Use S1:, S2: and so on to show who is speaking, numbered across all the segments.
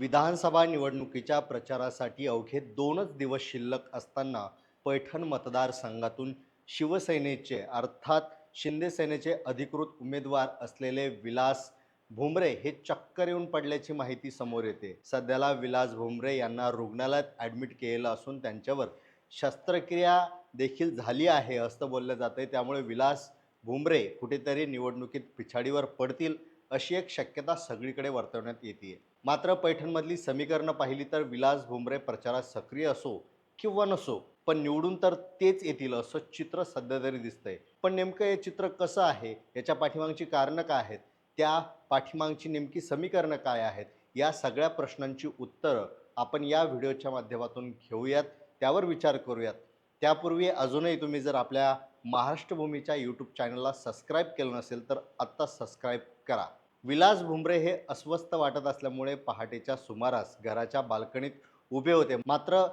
S1: विधानसभा निवडणुकीच्या प्रचारासाठी अवघे दोनच दिवस शिल्लक असताना पैठण मतदारसंघातून शिवसेनेचे अर्थात शिंदे सेनेचे अधिकृत उमेदवार असलेले विलास भुमरे हे चक्कर येऊन पडल्याची माहिती समोर येते. सध्याला विलास भुमरे यांना रुग्णालयात ॲडमिट केलेलं असून त्यांच्यावर शस्त्रक्रिया देखील झाली आहे असं बोललं जातं त्यामुळे विलास भुमरे कुठेतरी निवडणुकीत पिछाडीवर पडतील अशी एक शक्यता सगळीकडे वर्तवण्यात येते मात्र पैठणमधली समीकरणं पाहिली तर विलास भुमरे प्रचारात सक्रिय असो किंवा नसो पण निवडून तर तेच येतील असं चित्र सध्या तरी दिसतंय. पण नेमकं हे चित्र कसं आहे? याच्या पाठीमागची कारणं काय आहेत? त्या पाठीमागची नेमकी समीकरणं काय आहेत? या सगळ्या प्रश्नांची उत्तरं आपण या व्हिडिओच्या माध्यमातून घेऊयात त्यावर विचार करूयात. त्यापूर्वी अजूनही तुम्ही जर आपल्या महाराष्ट्रभूमीच्या यूट्यूब चॅनलला सबस्क्राईब केलं नसेल तर आत्ता सबस्क्राईब करा. विलास भुमरे हे अस्वस्थ वाटत असल्यामुळे पहाटेच्या सुमारास घराच्या बाल्कनीत उभे होते. मात्र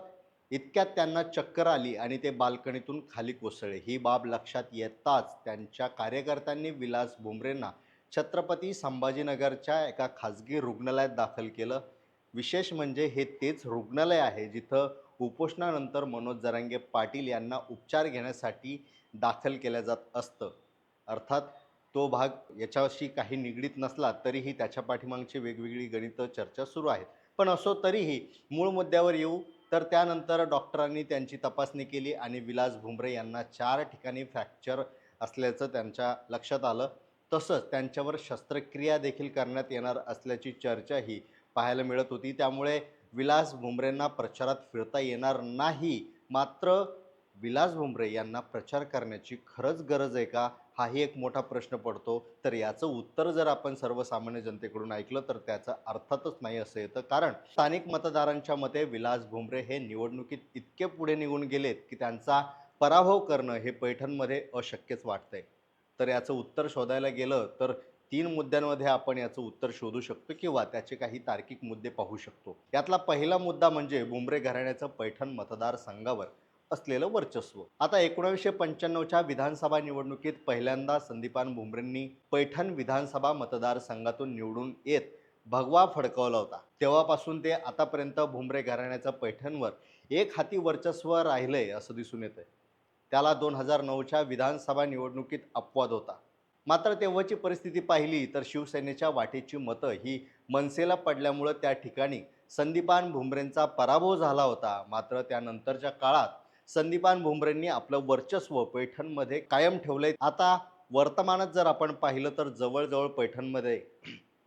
S1: इतक्यात त्यांना चक्कर आली आणि ते बाल्कनीतून खाली कोसळले. ही बाब लक्षात येताच त्यांच्या कार्यकर्त्यांनी विलास भुमरेंना छत्रपती संभाजीनगरच्या एका खाजगी रुग्णालयात दाखल केलं. विशेष म्हणजे हे तेच रुग्णालय आहे जिथं उपोषणानंतर मनोज जरांगे पाटील यांना उपचार घेण्यासाठी दाखल केलं जात असतं. अर्थात तो भाग याच्याशी काही निगडीत नसला तरीही त्याच्या पाठीमागची वेगवेगळी गणितं चर्चा सुरू आहेत. पण असो तरीही मूळ मुद्द्यावर येऊ तर त्यानंतर डॉक्टरांनी त्यांची तपासणी केली आणि विलास भुमरे यांना चार ठिकाणी फ्रॅक्चर असल्याचं त्यांच्या लक्षात आलं. तसंच त्यांच्यावर शस्त्रक्रिया देखील करण्यात येणार असल्याची चर्चाही पाहायला मिळत होती. त्यामुळे विलास भुमरेंना प्रचारात फिरता येणार नाही. मात्र विलास भुमरे यांना प्रचार करण्याची खरंच गरज आहे का? हाही एक मोठा प्रश्न पडतो. तर याचं उत्तर जर आपण सर्वसामान्य जनतेकडून ऐकलं तर त्याचं अर्थातच नाही असं येतं. कारण स्थानिक मतदारांच्या मते विलास भुमरे हे निवडणुकीत इतके पुढे निघून गेलेत की त्यांचा पराभव करणं हे पैठणमध्ये अशक्यच वाटतंय. तर याचं उत्तर शोधायला गेलं तर तीन मुद्द्यांमध्ये आपण याचं उत्तर शोधू शकतो किंवा त्याचे काही तार्किक मुद्दे पाहू शकतो. यातला पहिला मुद्दा म्हणजे बुमरे घराण्याचं पैठण मतदारसंघावर. असलेलं वर्चस्व. आता एकोणावीसशे पंच्याण्णवच्या विधानसभा निवडणुकीत पहिल्यांदा संदीपान भुमरेंनी पैठण विधानसभा मतदारसंघातून निवडून येत भगवा फडकवला होता. तेव्हापासून ते आतापर्यंत भुमरे घराण्याचं पैठणवर एक हाती वर्चस्व राहिलंय असं दिसून येतंय. त्याला दोन हजार नऊच्या विधानसभा निवडणुकीत अपवाद होता. मात्र तेव्हाची परिस्थिती पाहिली तर शिवसेनेच्या वाटेची मतं ही मनसेला पडल्यामुळं त्या ठिकाणी संदीपान भुमरेंचा पराभव झाला होता. मात्र त्यानंतरच्या काळात संदीपान भुमरेंनी आपलं वर्चस्व पैठणमध्ये कायम ठेवलंय. आता वर्तमानात जर आपण पाहिलं तर जवळजवळ पैठणमध्ये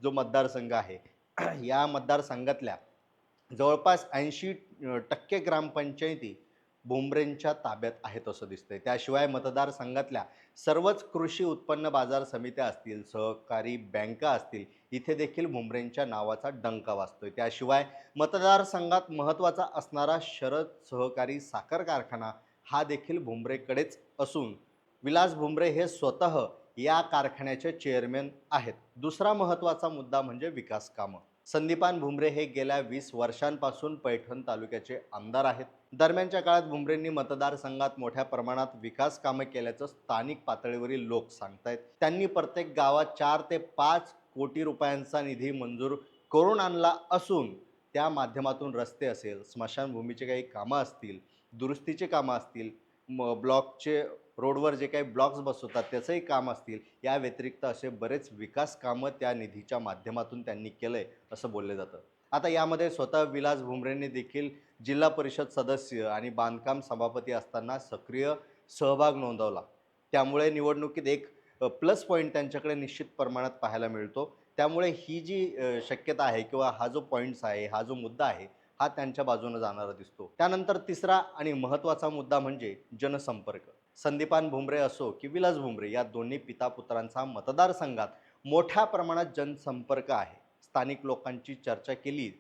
S1: जो मतदारसंघ आहे या मतदारसंघातल्या जवळपास ऐंशी टक्के ग्रामपंचायती भुमरेंच्या ताब्यात आहेत असं दिसतंय. त्याशिवाय मतदारसंघातल्या सर्वच कृषी उत्पन्न बाजार समित्या असतील सहकारी बँका असतील इथे देखील भुमरेंच्या नावाचा डंका वाजतोय. त्याशिवाय मतदारसंघात महत्त्वाचा असणारा शरद सहकारी साखर कारखाना हा देखील भुमरेकडेच असून विलास भुमरे हे स्वतः या कारखान्याचे चेअरमॅन आहेत. दुसरा महत्त्वाचा मुद्दा म्हणजे विकास कामं. संदीपान भुमरे हे गेल्या वीस वर्षांपासून पैठण तालुक्याचे आमदार आहेत. दरम्यानच्या काळात भुमरेंनी मतदारसंघात मोठ्या प्रमाणात विकास कामं केल्याचं स्थानिक पातळीवरील लोक सांगतायत. त्यांनी प्रत्येक गावात चार ते पाच कोटी रुपयांचा निधी मंजूर करून आणला असून त्या माध्यमातून रस्ते असेल स्मशानभूमीचे काही कामं असतील दुरुस्तीचे कामं असतील म ब्लॉकचे रोडवर जे काही ब्लॉक्स बसवतात त्याचंही काम असतील. या व्यतिरिक्त असे बरेच विकास कामं त्या निधीच्या माध्यमातून त्यांनी केलं आहे असं बोललं जातं. आता यामध्ये स्वतः विलास भुमरेंनी देखील जिल्हा परिषद सदस्य आणि बांधकाम सभापती असताना सक्रिय सहभाग नोंदवला. त्यामुळे निवडणुकीत एक प्लस पॉईंट त्यांच्याकडे निश्चित प्रमाणात पाहायला मिळतो. त्यामुळे ही जी शक्यता आहे किंवा हा जो पॉईंट्स आहे हा जो मुद्दा आहे हा त्यांच्या बाजूनं जाणारा दिसतो. त्यानंतर तिसरा आणि महत्त्वाचा मुद्दा म्हणजे जनसंपर्क. संदीपान भुमरे असो की विलास भुमरे या दोन्ही पितापुत्रांचा मतदारसंघात मोठ्या प्रमाणात जनसंपर्क आहे. स्थानिक लोकांची चर्चा केली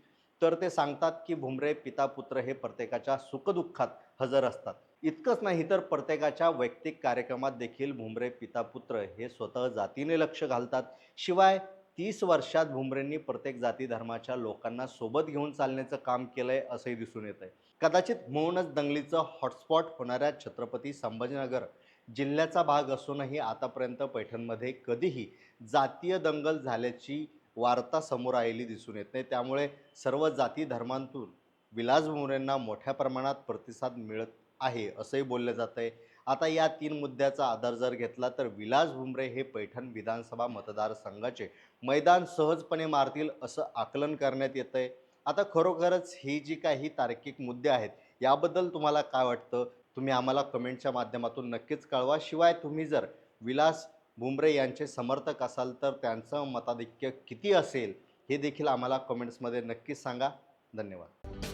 S1: तर ते सांगतात की भुमरे पितापुत्र हे प्रत्येकाच्या सुखदुःखात हजर असतात. इतकंच नाही तर प्रत्येकाच्या वैयक्तिक कार्यक्रमात देखील भुमरे पितापुत्र हे स्वतः जातीने लक्ष घालतात. शिवाय तीस वर्षात भुमरेंनी प्रत्येक जाती धर्माच्या लोकांना सोबत घेऊन चालण्याचं काम केलं आहे असंही दिसून येत आहे कदाचित म्हणूनच दंगलीचं हॉटस्पॉट होणाऱ्या छत्रपती संभाजीनगर जिल्ह्याचा भाग असूनही आतापर्यंत पैठणमध्ये कधीही जातीय दंगल झाल्याची वार्ता समोर आलेली दिसून येत नाही. त्यामुळे सर्व जाती धर्मांतून विलास भुमरेंना मोठ्या प्रमाणात प्रतिसाद मिळत आहे असंही बोललं जात आहे आता या तीन मुद्द्याचा आधार जर घेतला तर विलास भुमरे हे पैठण विधानसभा मतदारसंघाचे मैदान सहजपणे मारतील असं आकलन करण्यात येतं आहे आता खरोखरच ही जी काही तार्किक मुद्दे आहेत याबद्दल तुम्हाला काय वाटतं? तुम्ही आम्हाला कमेंटच्या माध्यमातून नक्कीच कळवा. शिवाय तुम्ही जर विलास भुमरे यांचे समर्थक असाल तर त्यांचं मताधिक्य किती असेल हे देखील आम्हाला कमेंट्समध्ये नक्कीच सांगा. धन्यवाद.